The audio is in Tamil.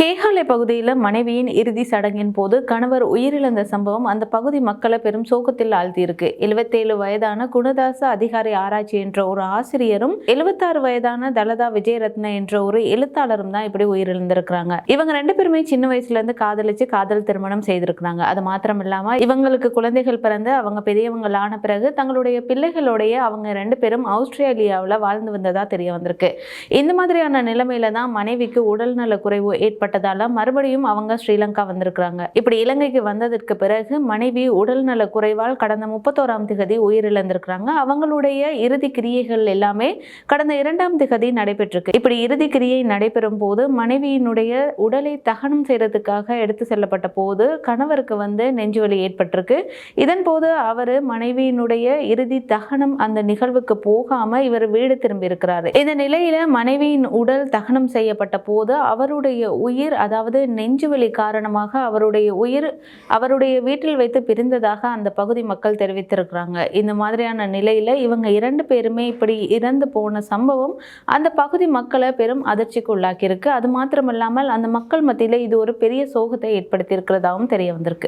கேகாலை பகுதியில் மனைவியின் இறுதி சடங்கின் போது கணவர் உயிரிழந்த சம்பவம் அந்த பகுதி மக்களை பெரும் சோகத்தில் ஆழ்த்தியிருக்கு. எழுபத்தேழு வயதான குணதாச அதிகாரி ஆராய்ச்சி என்ற ஒரு ஆசிரியரும் எழுபத்தாறு வயதான தலதா விஜயரத்ன என்ற ஒரு எழுத்தாளரும் தான் இப்படி உயிரிழந்திருக்கிறாங்க. இவங்க ரெண்டு பேருமே சின்ன வயசுல இருந்து காதலிச்சு காதல் திருமணம் செய்திருக்கிறாங்க. அது மாத்திரம் இல்லாம இவங்களுக்கு குழந்தைகள் பிறந்து அவங்க பெரியவங்களான பிறகு தங்களுடைய பிள்ளைகளுடைய அவங்க ரெண்டு பேரும் ஆஸ்திரேலியாவில் வாழ்ந்து வந்ததா தெரிய வந்திருக்கு. இந்த மாதிரியான நிலைமையில தான் மனைவிக்கு உடல்நல குறைவு ஏற்பட்டதால மறுபடியும் அவங்க ஸ்ரீலங்கா வந்திருக்கிறாங்க. இப்படி இலங்கைக்கு வந்ததற்கு பிறகு மனைவி உடல்நல குறைவால் கடந்த முப்பத்தோராம் திகதி உயிரிழந்திருக்கிறாங்க. அவங்களுடைய இறுதி கிரியைகள் எல்லாமே கடந்த இரண்டாம் திகதி நடைபெற்றிருக்கு. இப்படி இறுதி கிரியை நடைபெறும் போது மனைவியினுடைய உடலை தகனம் செய்யறதுக்காக எடுத்து செல்லப்பட்ட போது கணவருக்கு வந்து நெஞ்சுவலி ஏற்பட்டிருக்கு. இதன் போது அவர் மனைவியினுடைய இறுதி தகனம் அந்த நிகழ்வுக்கு போகாம இவர் வீடு திரும்பி இருக்கிறாரு. இந்த நிலையில மனைவியின் உடல் தகனம் செய்யப்பட்ட போது அவருடைய உயிர் அதாவது நெஞ்சுவலி காரணமாக அவருடைய உயிர் அவருடைய வீட்டில் வைத்து பிரிந்ததாக அந்த பகுதி மக்கள் தெரிவித்திருக்கிறாங்க. இந்த மாதிரியான நிலையில் இவங்க இரண்டு பேருமே இப்படி இறந்து போன சம்பவம் அந்த பகுதி மக்களை பெரும் அதிர்ச்சிக்கு உள்ளாக்கியிருக்கு. அது மாத்திரமல்லாமல் அந்த மக்கள் மத்தியில் இது ஒரு பெரிய சோகத்தை ஏற்படுத்தி இருக்கிறதாகவும் தெரிய வந்திருக்கு.